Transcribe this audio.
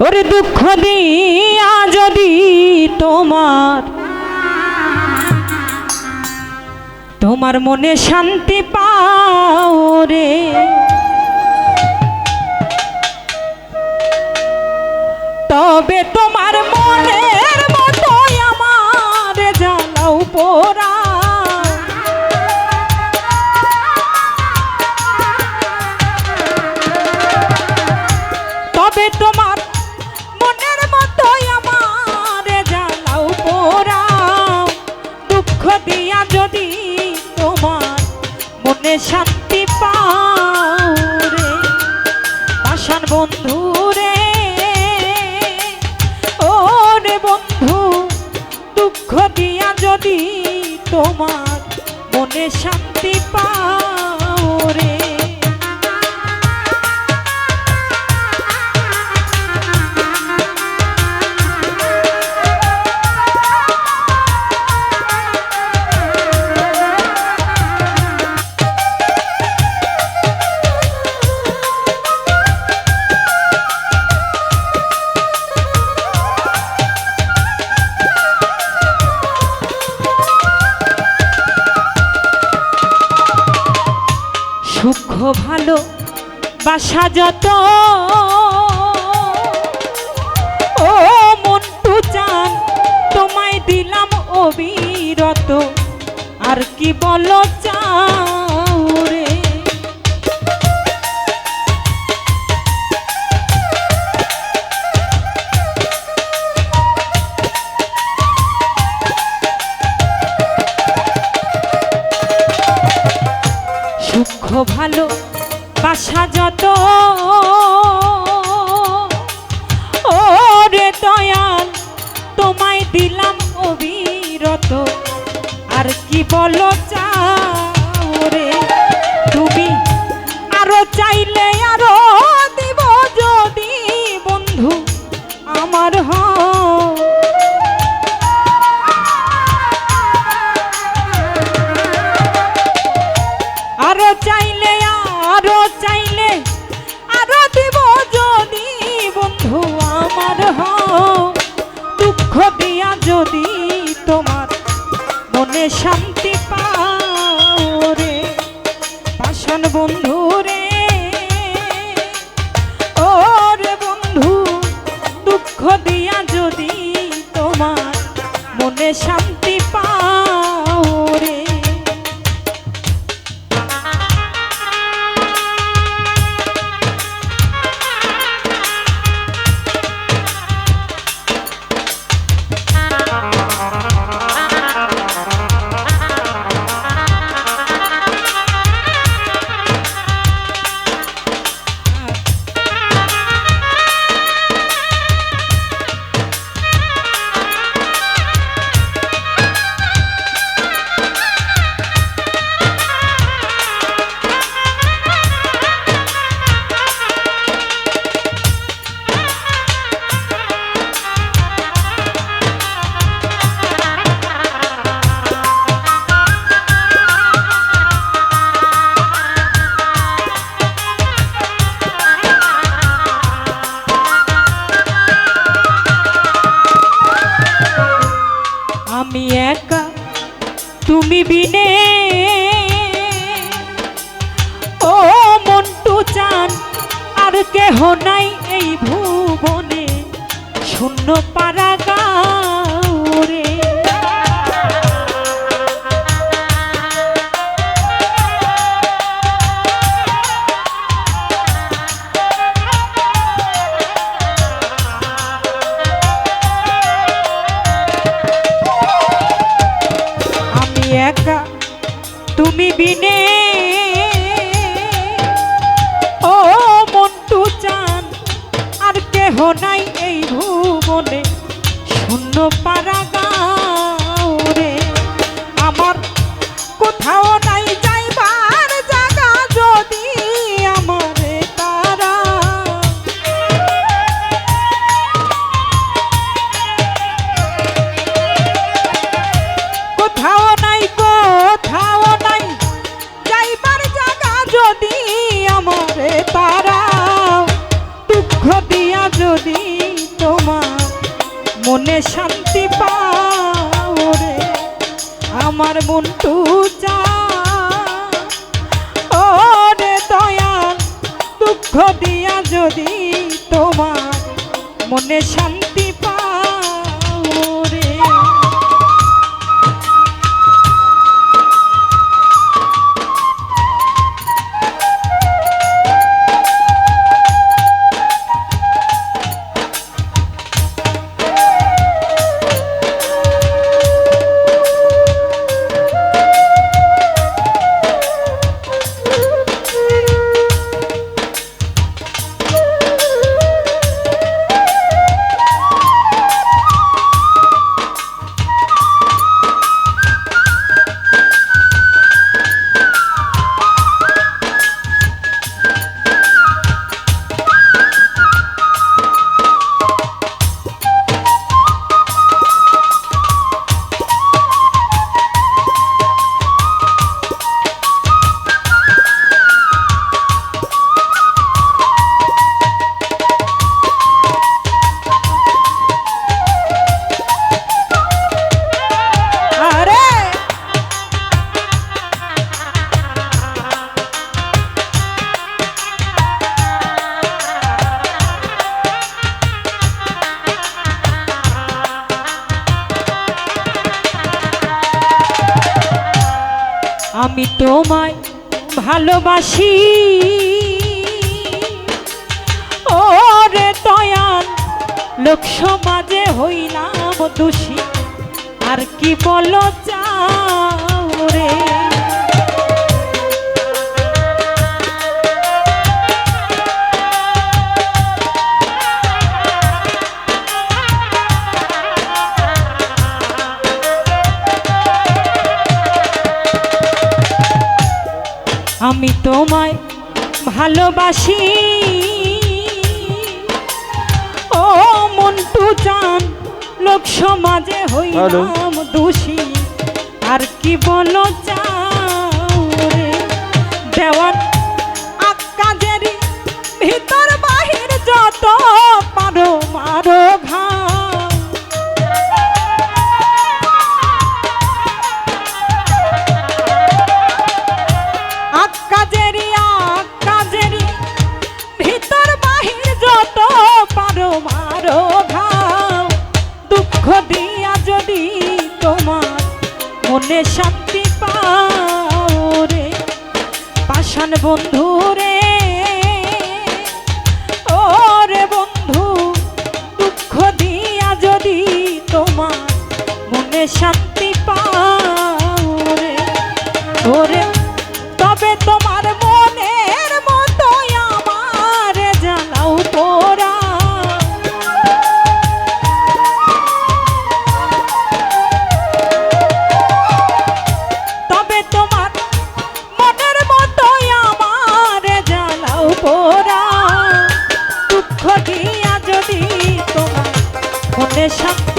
ওরে দুঃখ দিয়া যদি তোমার তোমার মনে শান্তি পাও রে। তবে তোমার শান্তি পাও রে। পাষাণ বন্ধু রে। ও রে বন্ধু, দুঃখ দিয়া যদি তোমার মনে শান্তি পাও রে। সুখ ভালো বাসা যত। ও মন্টু চান তোমায় দিলাম অবিরত। আর কি বলো চাও বাসা যত রে দয়াল তোমায় দিলাম অবিরত। আর কি বলো চাও রে? যদি তোমার মনে শান্তি পাও রে, পাষাণ বন্ধু রে ও রে বন্ধু দুঃখ দিয়া যদি তোমার মনে শান্তি আর কেহ নাই এই ভুবনে শূন্য পারা গাও আমি একা তুমি বিনে ভুবনে শূন্য পারা গাও রে আমার কোথাও নাই মনে শান্তি পাও রে। আমার মনটু চা। ও রে দয়াল, দুঃখ দিয়া যদি তোমার মনে শান্তি আমি তোমায় ভালোবাসি। ও রে দয়াল, লোক সমাজে হইলাম দোষী। আর কি বলো চাও রে? আমি তোমায় ভালোবাসি। ও মন্টু চান লোক সমাজে হইলাম দোষী। আর কি বলো চাও মনে শান্তি পাও রে। পাষাণ বন্ধু রে মনে